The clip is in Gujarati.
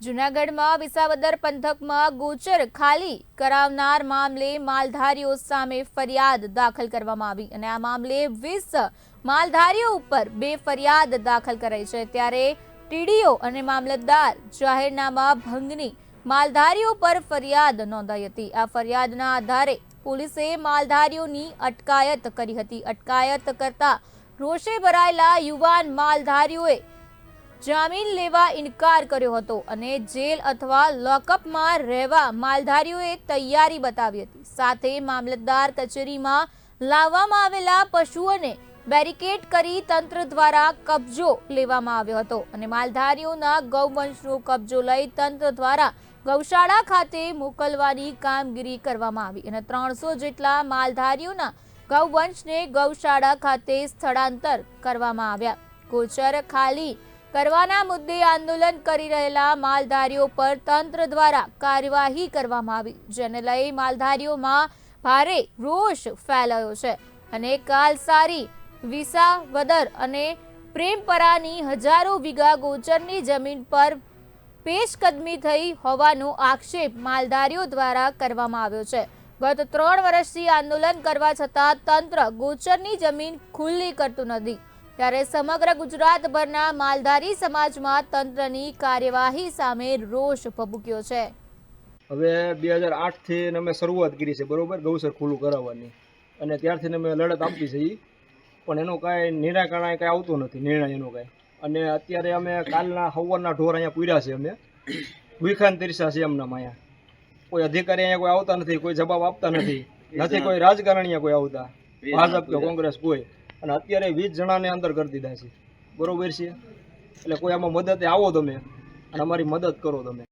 જૂનાગઢમાં વિસાવદર પંથકમાં ગોચર ખાલી કરાવનાર મામલે માલધારીઓ સામે ફરિયાદ દાખલ કરવામાં આવી અને આ મામલે વીસ માલધારીઓ ઉપર બે ફરિયાદ દાખલ કરાઈ છે. ત્યારે ટીડીઓ અને મામલતદાર જાહેરનામા ભંગની માલધારીઓ પર ફરિયાદ નોંધાઈ હતી. આ ફરિયાદના આધારે પોલીસે માલધારીઓની અટકાયત કરી હતી. અટકાયત કરતા રોષે ભરાયેલા યુવાન માલધારીઓએ જામીન લેવા ઇનકાર કર્યો હતો અને જેલ અથવા લોકઅપમાં રહેવા માલધારીઓએ તૈયારી બતાવી હતી. સાથે મામલતદાર કચેરીમાં લાવવામાં આવેલા પશુઓને બેરિકેડ કરી તંત્ર દ્વારા કબજો લેવામાં આવ્યો હતો અને માલધારીઓના ગૌવંશનો કબજો લઈ તંત્ર દ્વારા ગૌશાળા ખાતે મોકલવાની કામગીરી કરવામાં આવી અને ત્રણસો જેટલા માલધારીઓના ગૌવંશને ગૌશાળા ખાતે સ્થળાંતર કરવામાં આવ્યા. ગોચર ખાલી કરવાના મુદ્દે આંદોલન કરી રહેલા માલધારીઓ પર તંત્ર દ્વારા કાર્યવાહી કરવામાં આવી, જેને લઈ માલધારીઓમાં ભારે રોષ ફેલાયો છે અને કાલસારી, વિસાવદર અને પ્રેમપરાની હજારો વીઘા ગોચરની જમીન પર પેશકદમી થઈ હોવાનો આક્ષેપ માલધારીઓ દ્વારા કરવામાં આવ્યો છે. ગત ત્રણ વર્ષથી આંદોલન કરવા છતાં તંત્ર ગોચરની જમીન ખુલ્લી કરતું નથી. ત્યારે સમગ્ર ગુજરાતભરના માલધારી સમાજમાં તંત્રની કાર્યવાહી સામે રોષ ભભૂક્યો છે. હવે બે હજાર આઠથી અમે શરૂઆત કરી છે બરોબર? ગૌસર ખુલ્લું કરાવવાની. અને ત્યારથી અમે લડત આપી છે. પણ એનું કાંઈ નિરાકરણ કાંઈ આવતું નથી નિર્ણય એનો કાંઈ. અને અત્યારે અમે કાલના હવરના ઢોર અહીંયા પૂર્યા છે અમે. વિખાન તીરસા છે એમના અહીંયા કોઈ અધિકારી અહીંયા કોઈ આવતા નથી કોઈ જવાબ આપતા નથી. નથી કોઈ રાજકારણીયા કોઈ આવતા. ભાજપ કે કોંગ્રેસ કોઈ. અને અત્યારે વીસ જણાને અંદર કરી દીધા છે. બરોબર છે? એટલે કોઈ આમાં મદદે આવો તમે. અને અમારી મદદ કરો તમે.